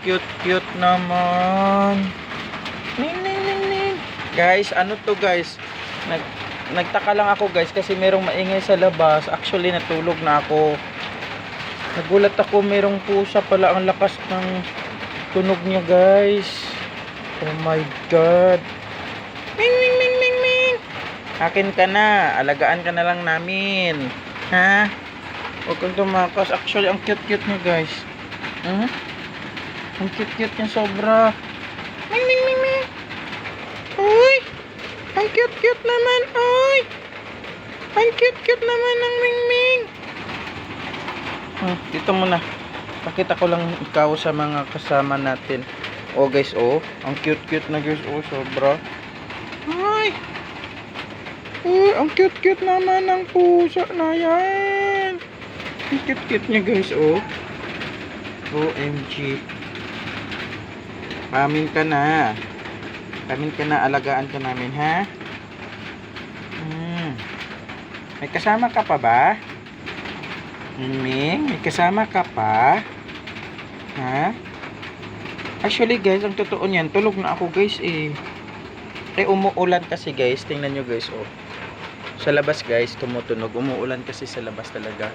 cute-cute naman. Ning, ning, ning. Guys, ano to guys? Nag, nagtaka lang ako guys kasi merong maingay sa labas. Actually, natulog na ako. Nagulat ako, merong pusa pala ang lakas ng tunog niya guys. Oh my God. Ming, ming, ming, ming, ming. Akin ka na. Alagaan ka na lang namin. Ha? Huwag kang tumakas. Actually, ang cute-cute niya guys. Hmm? Ang cute-cute niya sobra. Ming, ming, ming, ming. Uy! Ang cute-cute naman, uy! Ang cute-cute naman ng Ming Ming. Hmm, dito muna. Pakita ko lang ikaw sa mga kasama natin. Oh guys, oh. Ang cute-cute na guys, oh. Sobra. Ay! Uy, ang cute-cute naman ng pusa na yan. Ang cute-cute niya guys, oh. OMG. Amin ka na. Amin ka na, alagaan ka namin, ha? Hmm. May kasama ka pa ba? Ming, may kasama ka pa? Ha? Actually guys, ang totoo niyan, tulog na ako guys eh. Eh umuulan kasi guys, tingnan nyo guys oh. Sa labas guys, tumutunog. Umuulan kasi sa labas talaga.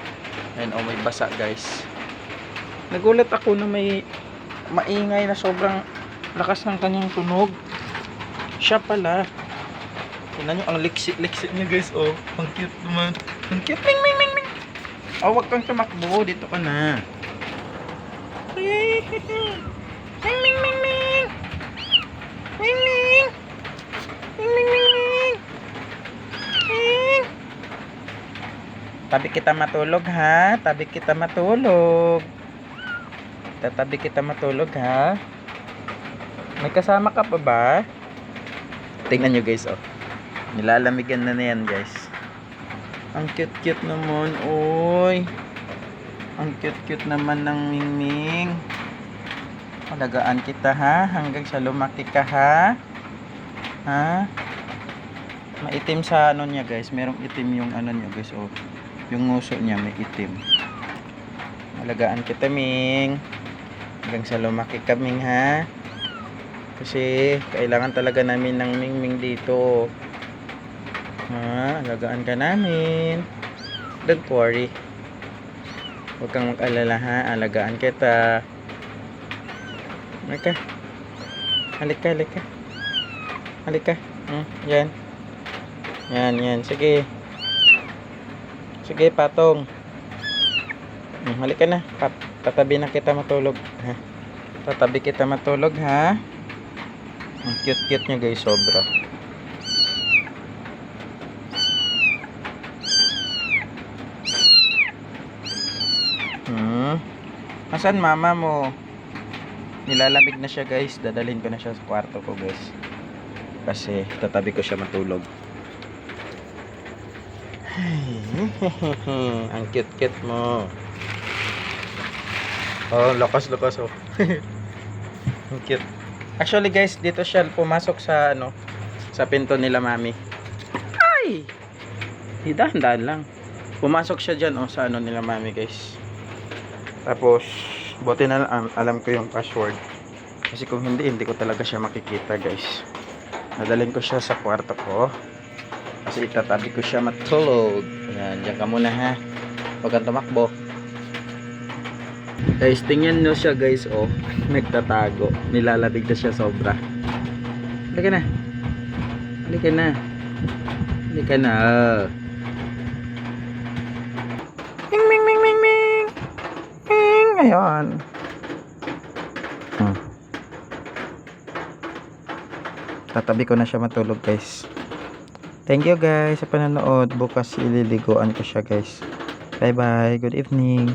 Ayan oh, may basa guys. Nagulat ako na may maingay na sobrang lakas ng kanyang tunog. Siya pala. Tingnan nyo, ang liksi-liksi niya guys oh. Ang cute naman. Ang cute. Ming, ming, ming, ming. Oh, wag kang tumakbo. Dito ka na. Ming, ming, ming, ming. Ming, ming. Ming, ming, ming, ming. Ming. Tabi kita matulog ha. Tabi kita matulog. Tatabi kita matulog ha. May kasama ka pa ba? Tingnan nyo guys oh. Nilalamigan na na yan guys. Ang cute-cute naman. Uy. Ang cute-cute naman ng Mingming. Alagaan kita ha. Hanggang sa lumaki ka ha. Ha? Maitim sa ano niya guys. Merong itim yung ano niya guys. Oh. Yung nguso niya may itim. Alagaan kita Ming. Hanggang sa lumaki kaming ha. Kasi kailangan talaga namin ng Mingming dito. Ha, alagaan ka namin. Don't worry. Huwag kang mag-alala ha. Alagaan kita. Halika. Halika, halika. Halika. Hmm, yan. Yan, yan. Sige. Sige, patong. Hmm, halika na. Pat tatabi na kita matulog. Ha? Tatabi kita matulog ha. Ang cute-cute niya guys, sobra. Hmm. Asan mama mo? Nilalamig na siya guys. Dadalhin ko na siya sa kwarto ko guys. Kasi tatabi ko siya matulog. Ang cute-cute mo. Oh, lakas-lakas oh. Ang cute. Actually guys, dito siya pumasok sa ano, sa pinto nila mami. Ay! Dahan-dahan lang. Pumasok siya dyan oh, sa ano nila mami guys. Tapos, buti na lang alam ko yung password. Kasi kung hindi, hindi ko talaga siya makikita guys. Nadalhin ko siya sa kwarto ko. Kasi itatabi ko siya matulog. Ayan, dyan ka muna ha. Huwag kang tumakbo. Guys, tingnan nyo siya guys, oh. Nagtatago. Nilalabig na siya sobra. Halika na. Halika na. Halika na. Ming, ming, ming, ming, ming. Ming. Ayan. Hmm. Tatabi ko na siya matulog guys. Thank you guys sa panonood. Bukas ililiguan ko siya guys. Bye bye. Good evening.